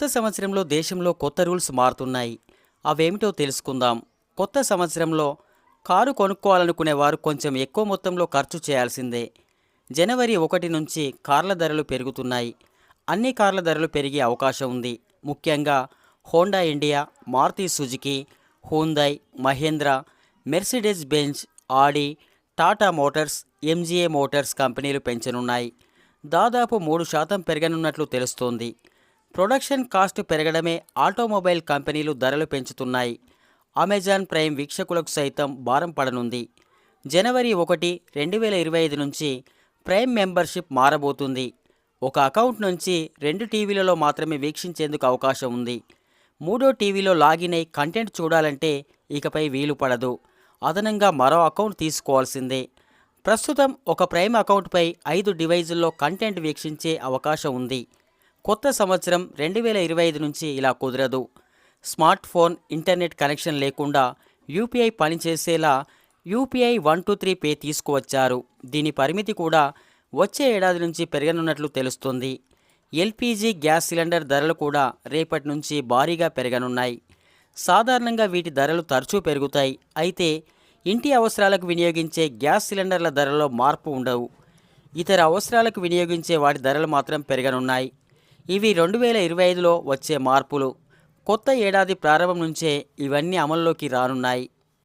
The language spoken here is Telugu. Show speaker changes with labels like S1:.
S1: కొత్త సంవత్సరంలో దేశంలో కొత్త రూల్స్ మారుతున్నాయి. అవేమిటో తెలుసుకుందాం. కొత్త సంవత్సరంలో కారు కొనుక్కోవాలనుకునే వారు కొంచెం ఎక్కువ మొత్తంలో ఖర్చు చేయాల్సిందే. జనవరి ఒకటి నుంచి కార్ల ధరలు పెరుగుతున్నాయి. అన్ని కార్ల ధరలు పెరిగే అవకాశం ఉంది. ముఖ్యంగా Honda India Maruti Suzuki Hyundai Mahindra Mercedes Benz Audi Tata Motors MG Motors కంపెనీలు పెంచనున్నాయి. దాదాపు మూడు శాతం పెరగనున్నట్లు తెలుస్తోంది. ప్రొడక్షన్ కాస్ట్ పెరగడమే ఆటోమొబైల్ కంపెనీలు ధరలు పెంచుతున్నాయి. అమెజాన్ ప్రైమ్ వీక్షకులకు సైతం భారం పడనుంది. జనవరి ఒకటి రెండు వేల ఇరవై ఐదు నుంచి ప్రైమ్ మెంబర్షిప్ మారబోతుంది. ఒక అకౌంట్ నుంచి రెండు టీవీలలో మాత్రమే వీక్షించేందుకు అవకాశం ఉంది. మూడో టీవీలో లాగిన్ అయి కంటెంట్ చూడాలంటే ఇకపై వీలు పడదు. అదనంగా మరో అకౌంట్ తీసుకోవాల్సిందే. ప్రస్తుతం ఒక ప్రైమ్ అకౌంట్పై ఐదు డివైజుల్లో కంటెంట్ వీక్షించే అవకాశం ఉంది. కొత్త సంవత్సరం రెండు వేల ఇరవై ఐదు నుంచి ఇలా కుదరదు. స్మార్ట్ ఫోన్ ఇంటర్నెట్ కనెక్షన్ లేకుండా UPI పనిచేసేలా UPI one two three pay తీసుకువచ్చారు. దీని పరిమితి కూడా వచ్చే ఏడాది నుంచి పెరగనున్నట్లు తెలుస్తుంది. ఎల్పీజీ గ్యాస్ సిలిండర్ ధరలు కూడా రేపటి నుంచి భారీగా పెరగనున్నాయి. సాధారణంగా వీటి ధరలు తరచూ పెరుగుతాయి. అయితే ఇంటి అవసరాలకు వినియోగించే గ్యాస్ సిలిండర్ల ధరలో మార్పు ఉండవు. ఇతర అవసరాలకు వినియోగించే వాటి ధరలు మాత్రం పెరగనున్నాయి. ఇవి రెండు వేల ఇరవై ఐదులో వచ్చే మార్పులు. కొత్త ఏడాది ప్రారంభం నుంచే ఇవన్నీ అమల్లోకి రానున్నాయి.